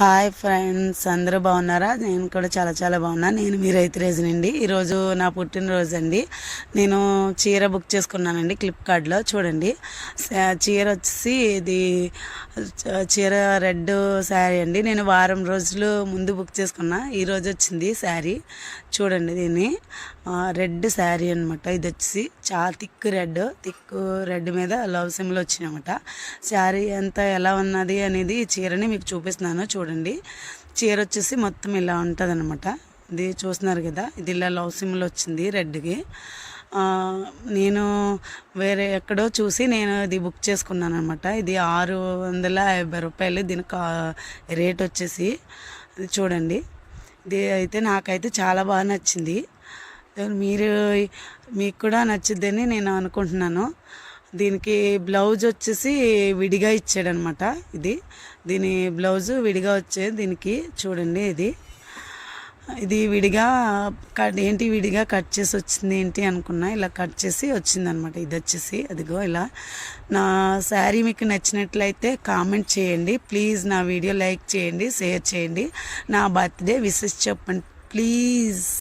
Hi friends అందరూ బాగున్నారా? నేను కూడా చాలా చాలా బాగున్నా. నేను మీ రైతు రేజునండి. ఈరోజు నా పుట్టినరోజు అండి. నేను చీర బుక్ చేసుకున్నానండి ఫ్లిప్కార్ట్లో చూడండి. చీర వచ్చేసి ఇది చీర రెడ్ శారీ అండి. నేను వారం రోజులు ముందు బుక్ చేసుకున్నా. ఈరోజు వచ్చింది శారీ. చూడండి దీన్ని. రెడ్ శారీ అనమాట ఇది వచ్చేసి చాలా థిక్ రెడ్. థిక్ రెడ్ మీద లవ్ సింబల్ వచ్చినాయన్నమాట శారీ అంతా ఎలా ఉన్నది అనేది చీరని మీకు చూపిస్తున్నాను. చూడండి. చీర వచ్చేసి మొత్తం ఇలా ఉంటుంది అనమాట ఇది చూస్తున్నారు కదా. ఇది ఇలా లవ్ సిమ్లు వచ్చింది రెడ్కి. నేను వేరే ఎక్కడో చూసి నేను ఇది బుక్ చేసుకున్నాను అనమాట ఇది ఆరు వందల యాభై రూపాయలు. దీనికి రేట్ వచ్చేసి చూడండి. ఇది అయితే నాకైతే చాలా బాగా నచ్చింది. మీరు మీకు కూడా నచ్చుద్దని నేను అనుకుంటున్నాను. దీనికి బ్లౌజ్ వచ్చేసి విడిగా ఇచ్చాడనమాట ఇది. దీని బ్లౌజు విడిగా వచ్చే దీనికి చూడండి ఇది. ఇది విడిగా కట్ ఏంటి విడిగా కట్ చేసి వచ్చింది ఏంటి అనుకున్నా ఇలా కట్ చేసి వచ్చిందనమాట. ఇది వచ్చేసి అదిగో ఇలా. నా శారీ మీకు నచ్చినట్లయితే కామెంట్ చేయండి. ప్లీజ్ నా వీడియో లైక్ చేయండి షేర్ చేయండి. నా బర్త్డే విషెస్ చెప్పండి. ప్లీజ్.